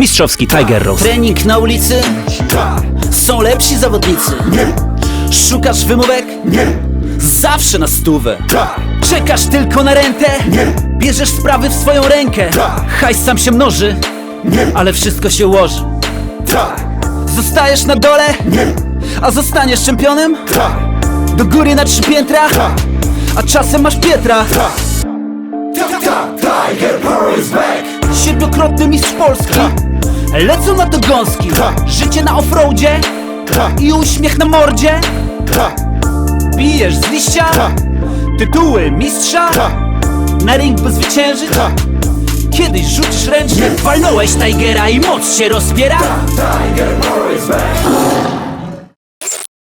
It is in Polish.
Mistrzowski Tiger Rose Trening na ulicy? Są lepsi zawodnicy? Nie Szukasz wymówek? Nie Zawsze na stówę Czekasz tylko na rentę? Nie Bierzesz sprawy w swoją rękę? Ta. Hajs sam się mnoży? Nie Ale wszystko się ułoży Tak Zostajesz na dole? Nie A zostaniesz czempionem? Tak Do góry na trzy piętra? Tak A czasem masz Pietra? Tak Siedmiokrotny mistrz Polski. Lecą na to gąski. Życie na offroadzie. I uśmiech na mordzie. Bijesz z liścia. Tytuły mistrza. Na ring by zwyciężyć. Kiedyś rzucisz ręcznie. Walnąłeś Tigera i moc się rozpiera Tiger.